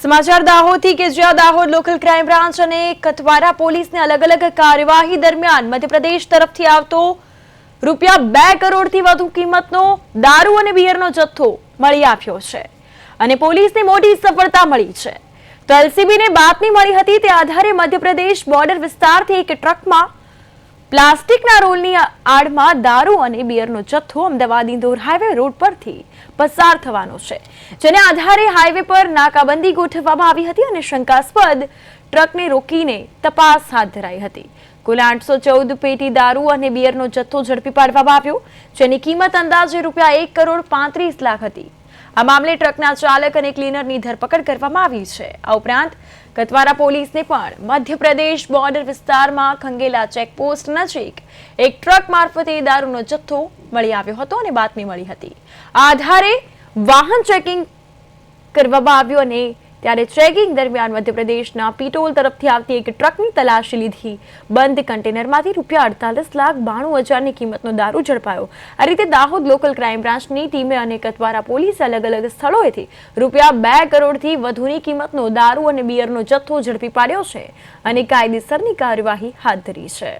સમાચાર દાહોદથી કે જ્યાં દાહોદ લોકલ ક્રાઇમ બ્રાન્ચ અને કથવારા પોલીસને અલગ અલગ કાર્યવાહી દરમિયાન મધ્યપ્રદેશ તરફથી આવતો રૂપિયા બે કરોડથી વધુ કિંમતનો દારૂ અને બિયરનો જથ્થો મળી આવ્યો છે અને પોલીસને મોટી સફળતા મળી છે. તો એલસીબીને બાતમી મળી હતી તે આધારે મધ્યપ્રદેશ બોર્ડર વિસ્તારથી એક ટ્રકમાં પ્લાસ્ટિકના રોલની આડમાં દારૂ અને બિયરનો જથ્થો અમદાવાદ ઇન્દોર હાઈવે રોડ પરથી પસાર થવાનો છે, જેને આધારે હાઈવે પર નાકાબંધી ગોઠવવામાં આવી હતી અને શંકાસ્પદ ટ્રકને રોકીને તપાસ હાથ ધરાઈ હતી. કુલ આઠસો ચૌદ પેટી દારૂ અને બિયરનો જથ્થો ઝડપી પાડવામાં આવ્યો, જેની કિંમત અંદાજે રૂપિયા એક કરોડ પાંત્રીસ લાખ હતી. આ મામલે ટ્રકના ચાલક અને ક્લીનરની ધરપકડ કરવામાં આવી છે. આ ઉપરાંત કતવારા પોલીસને પણ મધ્યપ્રદેશ બોર્ડર વિસ્તારમાં ખંગેલા ચેકપોસ્ટ નજીક એક ટ્રક મારફતે દારૂનો જથ્થો મળી આવ્યો હતો અને બાતમી મળી હતી. આ આધારે વાહન ચેકિંગ કરવામાં આવ્યું અને ત્યારે ચેકિંગ દરમિયાન મધ્યપ્રદેશના પીટોલ તરફથી આવતી એક ટ્રકની તલાશી લીધી. બંધ કન્ટેનરમાંથી રૂપિયા અડતાલીસ લાખ બાણું હજારની કિંમતનો દારૂ ઝડપાયો. આ રીતે દાહોદ લોકલ ક્રાઇમ બ્રાન્ચની ટીમે અને કતવારા પોલીસે અલગ અલગ સ્થળોએથી રૂપિયા બે કરોડથી વધુની કિંમતનો દારૂ અને બિયરનો જથ્થો ઝડપી પાડ્યો છે અને કાયદેસરની કાર્યવાહી હાથ ધરી છે.